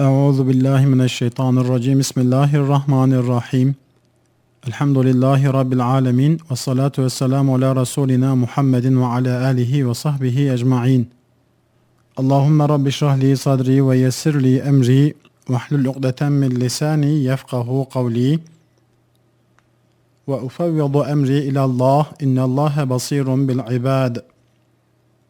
Euzu billahi mineşşeytanirracim. Bismillahirrahmanirrahim. Elhamdülillahi rabbil alamin ve salatu vesselamu ala rasulina Muhammedin ve ala alihi ve sahbihi ecmaîn. Allahumme rabbi şrah li sadri ve yessir li emri ve hlul ukdeten min lisani yefkahu kavli. Ve ufevvidu emri ila Allah. İnnallâhe basirun bil ibad.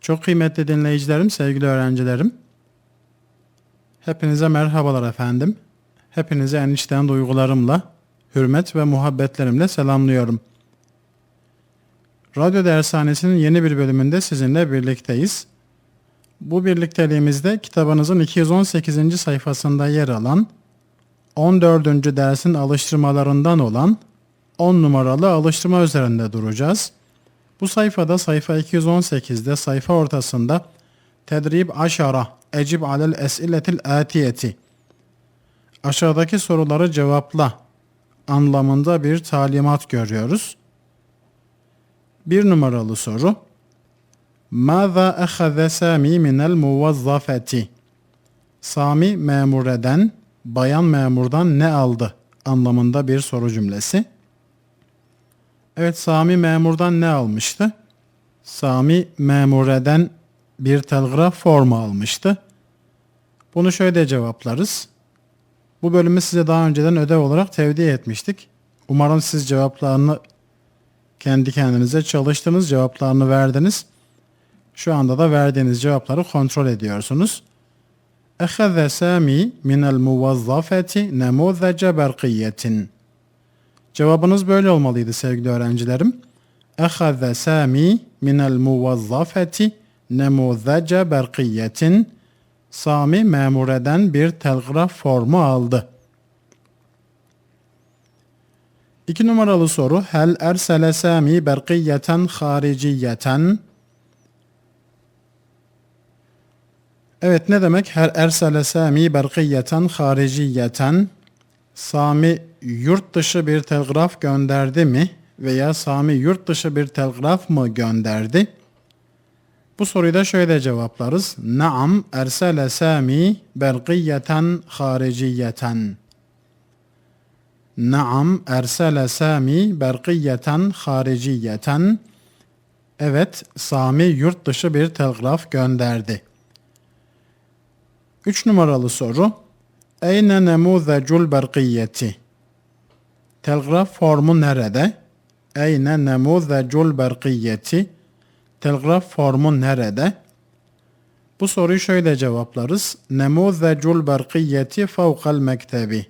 Çok kıymetli dinleyicilerim, sevgili öğrencilerim. Hepinize merhabalar efendim. Hepinize en içten duygularımla, hürmet ve muhabbetlerimle selamlıyorum. Radyo Dershanesi'nin yeni bir bölümünde sizinle birlikteyiz. Bu birlikteliğimizde kitabınızın 218. sayfasında yer alan 14. dersin alıştırmalarından olan 10 numaralı alıştırma üzerinde duracağız. Bu sayfada sayfa 218'de sayfa ortasında Tedrib aşara ecib alel esiletil atiyeti aşağıdaki soruları cevapla anlamında bir talimat görüyoruz. Bir numaralı soru Mâzâ ehaze Sami minel muvazzafeti Sami memureden, bayan memurdan ne aldı anlamında bir soru cümlesi. Evet Sami memurdan ne almıştı? Sami memureden bir telgraf formu almıştı. Bunu şöyle cevaplarız. Bu bölümü size daha önceden ödev olarak tevdi etmiştik. Umarım siz cevaplarını kendi kendinize çalıştınız, cevaplarını verdiniz. Şu anda da verdiğiniz cevapları kontrol ediyorsunuz. Ehaze Sami minel muvazzafeti nemuzece berkiyetin. Cevabınız böyle olmalıydı sevgili öğrencilerim. Ehaze Sami minel muvazzafeti nemuzece berkiyetin. Sami memureden bir telgraf formu aldı. İki numaralı soru. Hel ersele Sami berkiyeten hariciyeten. Evet ne demek? Her ersele Sami berkiyeten hariciyeten. Sami yurt dışı bir telgraf gönderdi mi? Veya Sami yurt dışı bir telgraf mı gönderdi? Bu soruyu da şöyle cevaplarız. Naam ersele Sami berkiyeten hariciyeten. Naam ersele Sami berkiyeten hariciyeten. Evet, Sami yurt dışı bir telgraf gönderdi. Üç numaralı soru. Eyne nemuzecul berkiyeti? Telgraf formu nerede? Eyne nemuzecul berkiyeti? Telgraf formu nerede? Bu soruyu şöyle cevaplarız. Nemuzecul berkiyeti fevkal mektebi.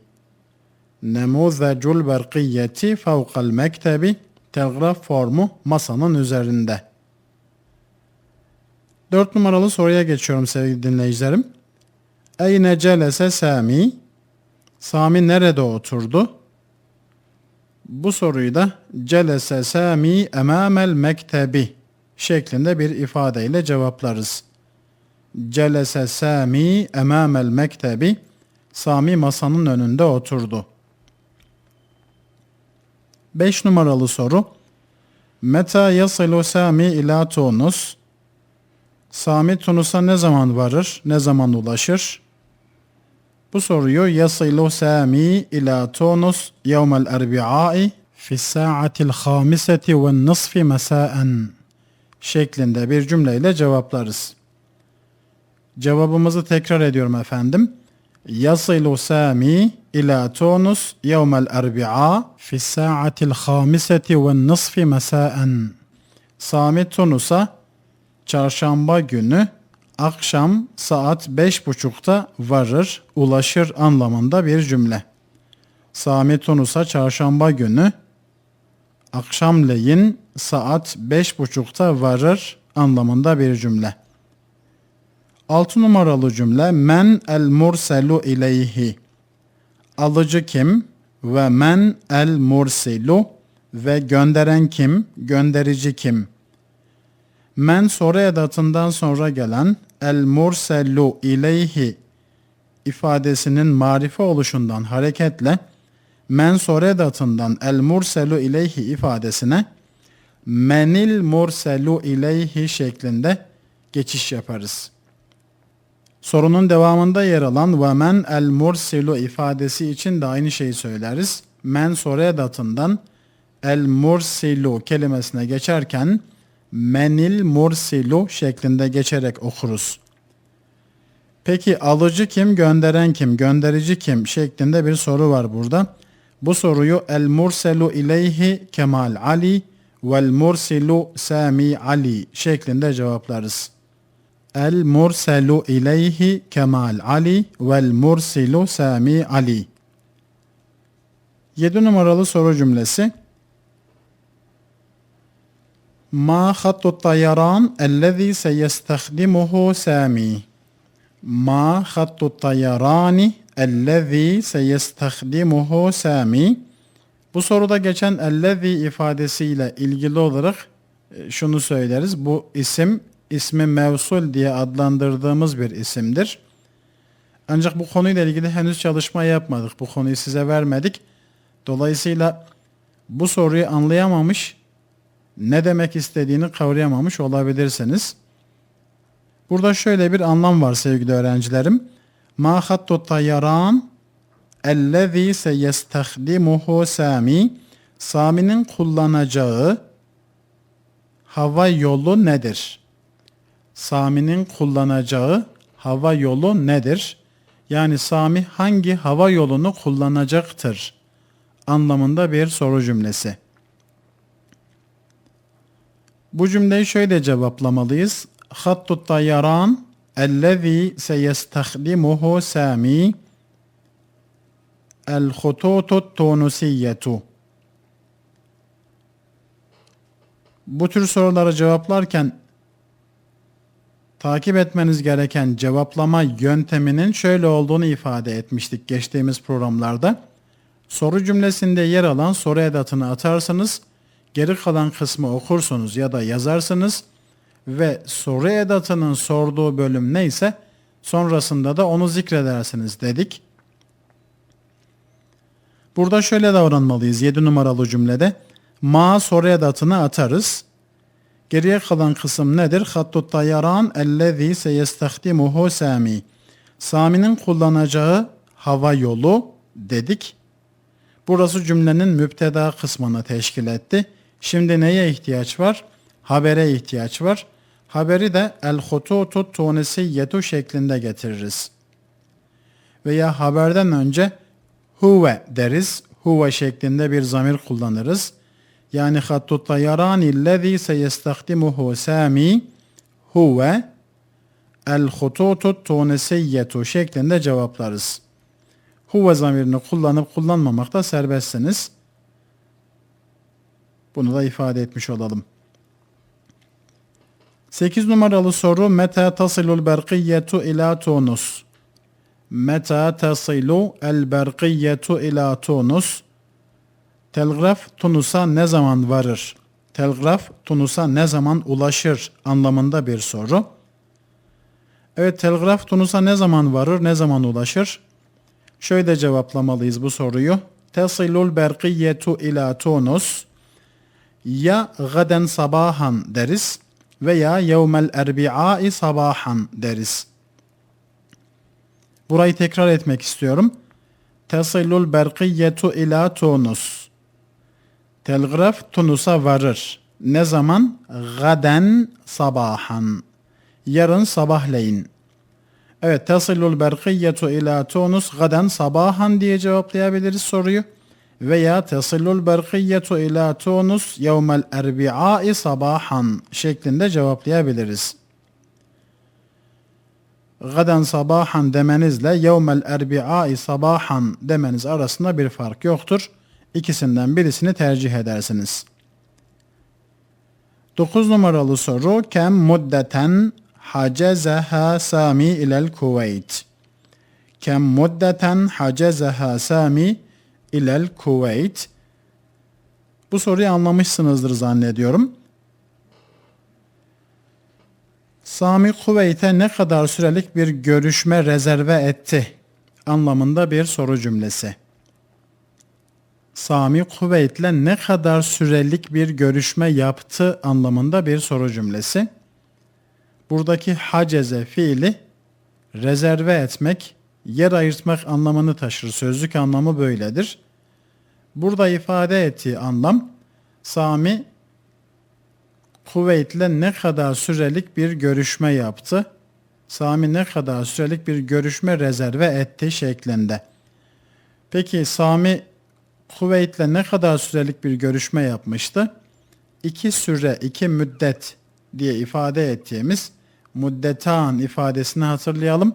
Nemuzecul berkiyeti fevkal mektebi. Telgraf formu masanın üzerinde. Dört numaralı soruya geçiyorum sevgili dinleyicilerim. Eyne celese Sami? Sami nerede oturdu? Bu soruyu da celese Sami emamel mektebi şeklinde bir ifadeyle cevaplarız. Celese Sami emamel mektebi Sami masanın önünde oturdu. 5 numaralı soru. Meta yasilu Sami ila Tunus? Sami Tunus'a ne zaman varır, ne zaman ulaşır? Bu soruyu yasilu Sami ila Tunus yevmel erbi'ai fi sa'atil khamiseti ve nisfi mesaen şeklinde bir cümleyle cevaplarız. Cevabımızı tekrar ediyorum efendim. Yasilu Sami ila Tunus yevmel erbi'a fi sa'atil khamiseti ve nisfi mesaen. Sami Tunus'a çarşamba günü akşam saat beş buçukta varır, ulaşır anlamında bir cümle. Sami Tunus'a çarşamba günü akşamleyin saat beş buçukta varır anlamında bir cümle. Altı numaralı cümle men el murselu ileyhi. Alıcı kim ve men el mursilu ve gönderen kim, gönderici kim? Men soru edatından sonra gelen el murselu ileyhi ifadesinin marife oluşundan hareketle men soru edatından el murselu ileyhi ifadesine menil murselu ileyhi şeklinde geçiş yaparız. Sorunun devamında yer alan ve men el mursilu ifadesi için de aynı şeyi söyleriz. Men soru edatından el mursilu kelimesine geçerken menil mursilu şeklinde geçerek okuruz. Peki alıcı kim, gönderen kim, gönderici kim şeklinde bir soru var burada. Bu soruyu el murselu ileyhi Kemal Ali vel mursilu Sami Ali şeklinde cevaplarız. El murselu ileyhi Kemal Ali vel mursilu Sami Ali. 7 numaralı soru cümlesi. Ma hattu tayaran ellezî seyestehdimuhu Sami. Ma hattu tayarani ellezî seyestehdimuhu Sami. Bu soruda geçen ellezî ifadesiyle ilgili olarak e, şunu söyleriz. Bu isim ismi mevsul diye adlandırdığımız bir isimdir. Ancak bu konuyla ilgili henüz çalışma yapmadık. Bu konuyu size vermedik. Dolayısıyla bu soruyu anlayamamış, ne demek istediğini kavrayamamış olabilirsiniz. Burada şöyle bir anlam var sevgili öğrencilerim. Ma hattu tayyaran ellezî seyestehdimuhu Sami Sami'nin kullanacağı hava yolu nedir? Sami'nin kullanacağı hava yolu nedir? Yani Sami hangi hava yolunu kullanacaktır? Anlamında bir soru cümlesi. Bu cümleyi şöyle cevaplamalıyız. Hattu tayyaran seyestehdimuhu Sami el hututu tunusiyyetu. Bu tür soruları cevaplarken takip etmeniz gereken cevaplama yönteminin şöyle olduğunu ifade etmiştik geçtiğimiz programlarda. Soru cümlesinde yer alan soru edatını atarsınız, geri kalan kısmı okursunuz ya da yazarsınız ve soru edatının sorduğu bölüm neyse sonrasında da onu zikredersiniz dedik. Burada şöyle davranmalıyız 7 numaralı cümlede. Ma soru edatını atarız. Geriye kalan kısım nedir? Hattu tayyaran ellezî seyestehdimuhu Sami. Sami'nin kullanacağı hava yolu dedik. Burası cümlenin müpteda kısmını teşkil etti. Şimdi neye ihtiyaç var? Habere ihtiyaç var. Haberi de el hututu tunisiyyetu şeklinde getiririz. Veya haberden önce huve deriz. Huve şeklinde bir zamir kullanırız. Yani hattu tayyarani lezî seyestehdimuhu Sami huve el hututu tunisiyyetu şeklinde cevaplarız. Huve zamirini kullanıp kullanmamakta serbestsiniz. Bunu da ifade etmiş olalım. 8 numaralı soru Meta tasilul berkiyetu ila Tunus. Meta tasilu el berkiyetu ila Tunus. Telgraf Tunus'a ne zaman varır? Telgraf Tunus'a ne zaman ulaşır anlamında bir soru. Evet telgraf Tunus'a ne zaman varır, ne zaman ulaşır? Şöyle cevaplamalıyız bu soruyu. Tesilul berkiyetu ila Tunus. Ya gaden sabahan deriz veya yevmel erbi'ai sabahan deriz. Burayı tekrar etmek istiyorum. Tesilul berkiyetu ila Tunus. Telgraf Tunus'a varır. Ne zaman? Gaden sabahan. Yarın sabahleyin. Evet, tesilul berkiyetu ila Tunus gaden sabahan diye cevaplayabiliriz soruyu. Veya tesilul berkiyetu ila Tunus yevmel erbi'ai sabahan şeklinde cevaplayabiliriz. Gaden sabahan demenizle yevmel erbi'ai sabahan demeniz arasında bir fark yoktur. İkisinden birisini tercih edersiniz. 9 numaralı soru kem muddeten hacezeha Sami ilel Kuveyt. Kem muddeten hacezeha Sami ilel Kuveyt. Bu soruyu anlamışsınızdır zannediyorum. Sami Kuveyt'e ne kadar sürelik bir görüşme rezerve etti anlamında bir soru cümlesi. Sami Kuveyt'le ne kadar sürelik bir görüşme yaptı anlamında bir soru cümlesi. Buradaki haceze fiili rezerve etmek, yer ayırtmak anlamını taşır. Sözlük anlamı böyledir. Burada ifade ettiği anlam Sami Kuveyt'le ne kadar sürelik bir görüşme yaptı? Sami ne kadar sürelik bir görüşme rezerve etti şeklinde. Peki Sami Kuveyt'le ne kadar sürelik bir görüşme yapmıştı? İki süre, iki müddet diye ifade ettiğimiz muddetan ifadesini hatırlayalım.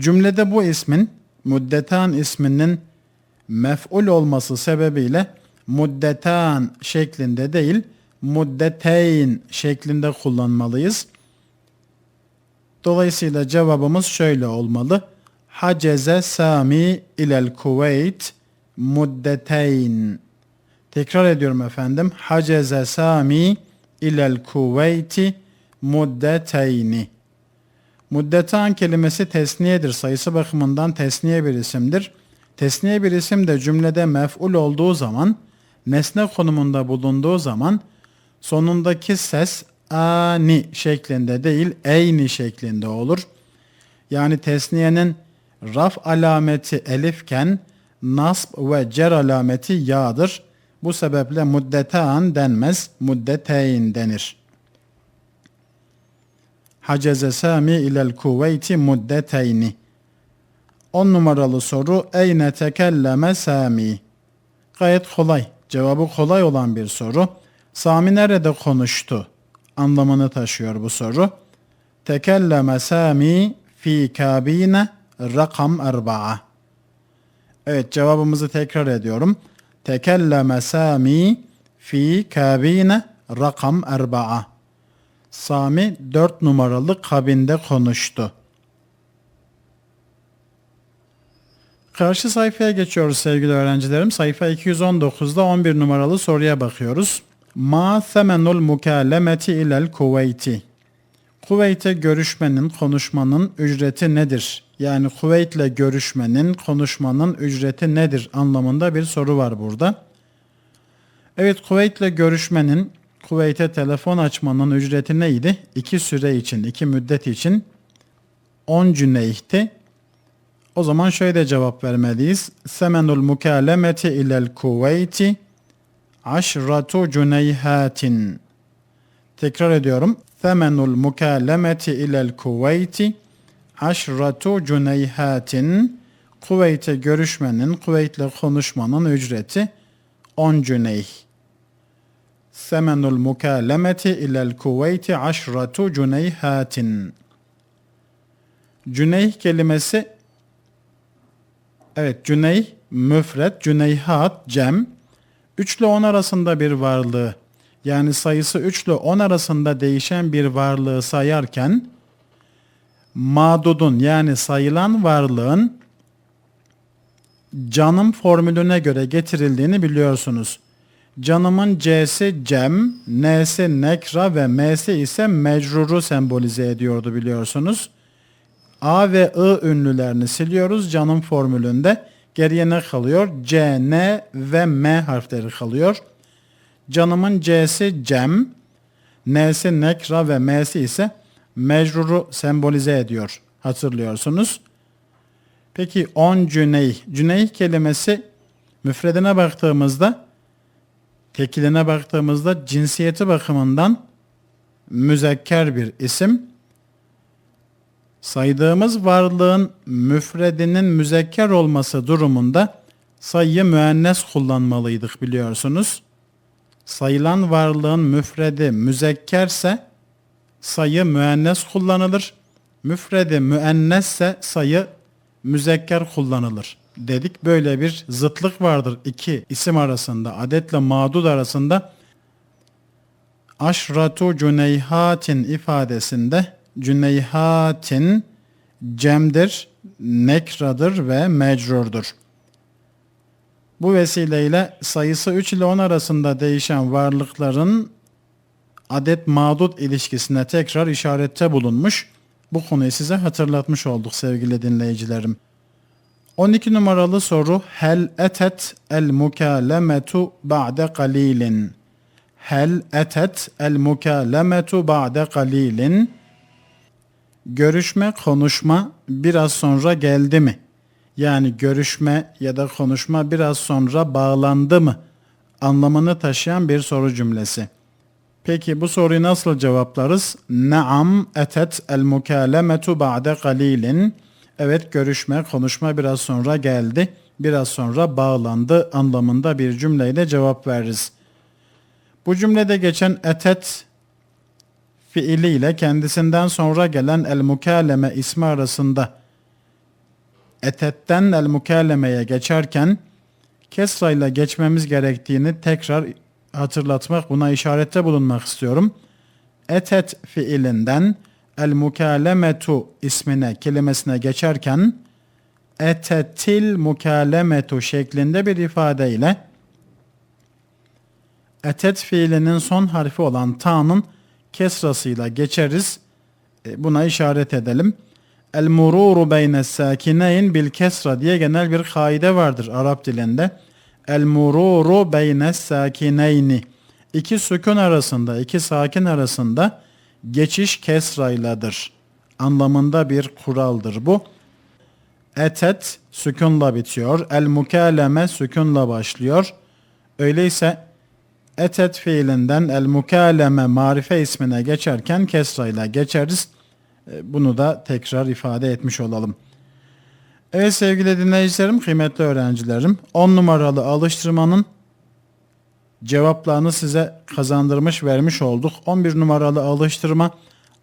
Cümlede bu ismin muddetan isminin mef'ul olması sebebiyle muddetan şeklinde değil muddeteyn şeklinde kullanmalıyız. Dolayısıyla cevabımız şöyle olmalı. Haceze Sami ilel Kuveyt muddeteyn. Tekrar ediyorum efendim. Haceze Sami ilel Kuveyti muddeteyni. Muddetan kelimesi tesniyedir. Sayısı bakımından tesniye bir isimdir. Tesniye bir isim de cümlede mef'ul olduğu zaman, nesne konumunda bulunduğu zaman sonundaki ses ani şeklinde değil, eyni şeklinde olur. Yani tesniyenin raf alameti elifken nasb ve cer alameti ya'dır. Bu sebeple muddetan denmez, muddeteyn denir. Haceze Sami ilel Kuveyti muddeteyni. 10 numaralı soru Eyne tekelleme Sami? Gayet kolay. Cevabı kolay olan bir soru. Sami nerede konuştu? Anlamını taşıyor bu soru. Tekelleme Sami fi kabine rakam erba'a. Evet cevabımızı tekrar ediyorum. Tekelleme Sami fi kabine rakam erba'a. Sami 4 numaralı kabinde konuştu. Karşı sayfaya geçiyoruz sevgili öğrencilerim. Sayfa 219'da 11 numaralı soruya bakıyoruz. Ma semenul mukalemeti ilel Kuveyti. Kuveyt'e görüşmenin, konuşmanın ücreti nedir? Yani Kuveyt'le görüşmenin, konuşmanın ücreti nedir anlamında bir soru var burada. Evet Kuveyt'le görüşmenin, Kuveyt'e telefon açmanın ücreti neydi? İki süre için, iki müddet için 10 cüneyhti. O zaman şöyle cevap vermeliyiz. Semenul mukalemeti ilel Kuveyti aşratu cüneyhatin. Tekrar ediyorum. Semenul mukalemeti ilel Kuveyti aşratu cüneyhatin. Kuveyt'e görüşmenin, Kuveyt'le konuşmanın ücreti 10 cüneyh. Semenul mukalemeti ilel Kuveyti aşratu cüneyhatin. Cüneyh kelimesi Evet cüneyh müfret, cüneyhat cem 3 ile 10 arasında bir varlığı yani sayısı 3 ile 10 arasında değişen bir varlığı sayarken madudun yani sayılan varlığın canım formülüne göre getirildiğini biliyorsunuz. Canımın C'si cem, N'si nekra ve M'si ise mecruru sembolize ediyordu biliyorsunuz. A ve I ünlülerini siliyoruz canım formülünde. Geriye ne kalıyor? C, N ve M harfleri kalıyor. Canımın C'si cem, N'si nekra ve M'si ise mecruru sembolize ediyor. Hatırlıyorsunuz. Peki 10 cüneyh. Cüneyh kelimesi müfredine baktığımızda tekiline baktığımızda cinsiyeti bakımından müzekker bir isim saydığımız varlığın müfredinin müzekker olması durumunda sayıyı müennes kullanmalıydık biliyorsunuz. Sayılan varlığın müfredi müzekkerse sayı müennes kullanılır. Müfredi müennesse sayı müzekker kullanılır dedik. Böyle bir zıtlık vardır iki isim arasında, adetle mağdud arasında. Aşratu cüneyhatin ifadesinde cüneyhatin cemdir, nekradır ve mecrurdur. Bu vesileyle sayısı 3 ile 10 arasında değişen varlıkların adet mağdut ilişkisine tekrar işarette bulunmuş. Bu konuyu size hatırlatmış olduk sevgili dinleyicilerim. 12 numaralı soru Hel etet el mukalemetu ba'de qalilin. Hel etet el mukalemetu ba'de qalilin. görüşme, konuşma biraz sonra geldi mi? Yani görüşme ya da konuşma biraz sonra bağlandı mı? Anlamını taşıyan bir soru cümlesi. Peki bu soruyu nasıl cevaplarız? Naam etet el mukalemetu ba'de qalilin. Evet görüşme, konuşma biraz sonra geldi. Biraz sonra bağlandı anlamında bir cümleyle cevap veririz. Bu cümlede geçen etet fiiliyle kendisinden sonra gelen el mukaleme ismi arasında etetten el mukalemeye geçerken kesrayla geçmemiz gerektiğini tekrar hatırlatmak, buna işarette bulunmak istiyorum. Etet fiilinden el mukalemetu ismine, kelimesine geçerken etetil mukalemetu şeklinde bir ifadeyle etet fiilinin son harfi olan ta'nın kesrasıyla geçeriz. E, Buna işaret edelim. El mururu beyne sakineyn bil kesra diye genel bir kaide vardır Arap dilinde. El mururu beyne sakineyni. İki sükun arasında, iki sakin arasında geçiş kesrayladır. Anlamında bir kuraldır bu. Etet sükunla bitiyor. El mukaleme sükunla başlıyor. Öyleyse etet fiilinden el mukaleme marife ismine geçerken kesrayla geçeriz. E, Bunu da tekrar ifade etmiş olalım. Evet sevgili dinleyicilerim, kıymetli öğrencilerim. 10 numaralı alıştırmanın cevaplarını size kazandırmış vermiş olduk. 11 numaralı alıştırma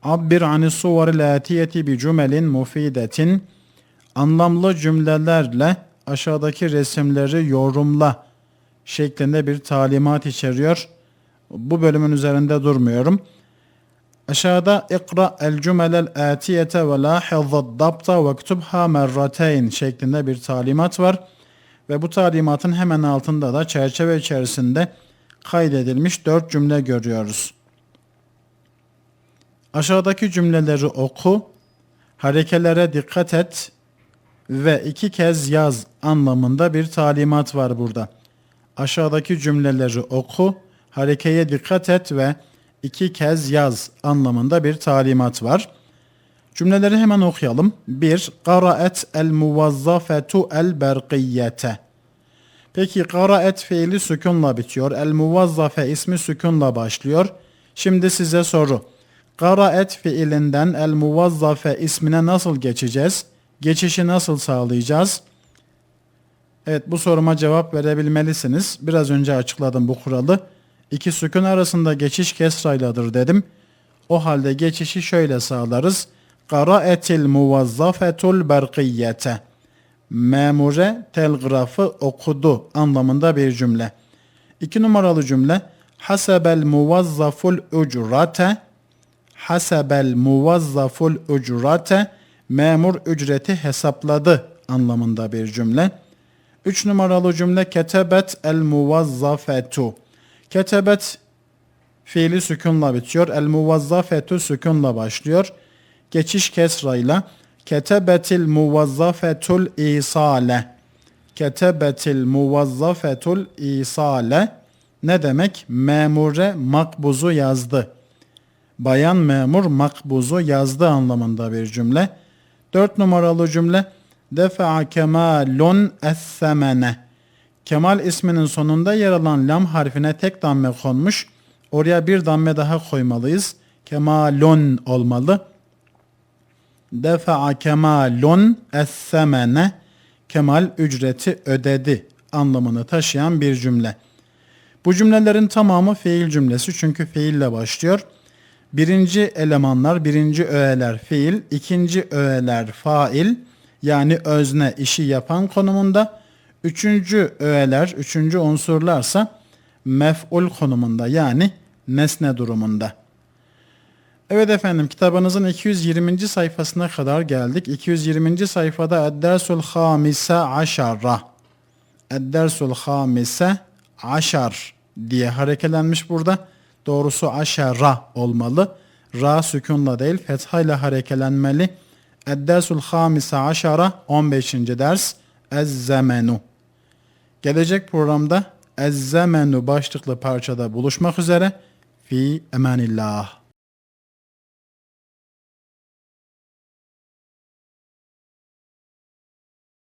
Abbir ani suvaril atiyeti bi cümelin mufidetin anlamlı cümlelerle aşağıdaki resimleri yorumla şeklinde bir talimat içeriyor. Bu bölümün üzerinde durmuyorum. Aşağıda ikra el cümelel atiyete ve lahizad dabta ve ktubha merrateyn şeklinde bir talimat var. Ve bu talimatın hemen altında da çerçeve içerisinde kaydedilmiş dört cümle görüyoruz. Aşağıdaki cümleleri oku, harekelere dikkat et ve iki kez yaz anlamında bir talimat var burada. Aşağıdaki cümleleri oku, harekeye dikkat et ve iki kez yaz anlamında bir talimat var. Cümleleri hemen okuyalım. 1. Qaraet el muvazzafetu el berqiyete. Peki qaraet fiili sükunla bitiyor. El muvazzafe ismi sükunla başlıyor. Şimdi size soru. Qaraet fiilinden el muvazzafe ismine nasıl geçeceğiz? Geçişi nasıl sağlayacağız? Evet bu soruma cevap verebilmelisiniz. Biraz önce açıkladım bu kuralı. İki sükun arasında geçiş kesrayladır dedim. O halde geçişi şöyle sağlarız. Qaraetil muvazzafetul berqiyete. Memure telgrafı okudu anlamında bir cümle. İki numaralı cümle. Hasebel muvazzaful ucrate. Hasebel muvazzaful ucrate. Memur ücreti hesapladı anlamında bir cümle. Üç numaralı cümle ketebet el muvazzafetu. Ketebet fiili sükunla bitiyor. El muvazzafetu sükunla başlıyor. Geçiş kesrayla. Ketebetil muvazzafetul isale. Ketebetil muvazzafetul isale. Ne demek? Memure makbuzu yazdı. Bayan memur makbuzu yazdı anlamında bir cümle. Dört numaralı cümle. Defa'a kemalun es-semene. Kemal isminin sonunda yer alan lam harfine tek damme konmuş. Oraya bir damme daha koymalıyız. Kemalun olmalı. Defa'a kemalun es-semene. Kemal ücreti ödedi anlamını taşıyan bir cümle. Bu cümlelerin tamamı fiil cümlesi çünkü fiille başlıyor. Birinci elemanlar, birinci öğeler fiil, ikinci öğeler fail yani özne işi yapan konumunda. Üçüncü öğeler, üçüncü unsurlarsa mef'ul konumunda yani nesne durumunda. Evet efendim kitabınızın 220. sayfasına kadar geldik. 220. sayfada Eddersul Hamise Aşara. Eddersul Hamise Aşar diye harekelenmiş burada. Doğrusu aşara olmalı. Ra sükunla değil fethayla harekelenmeli. Eddersul Hamise Aşara 15. ders Ez-Zemenu. Gelecek programda Ez-Zemenu başlıklı parçada buluşmak üzere. Fi emanillah.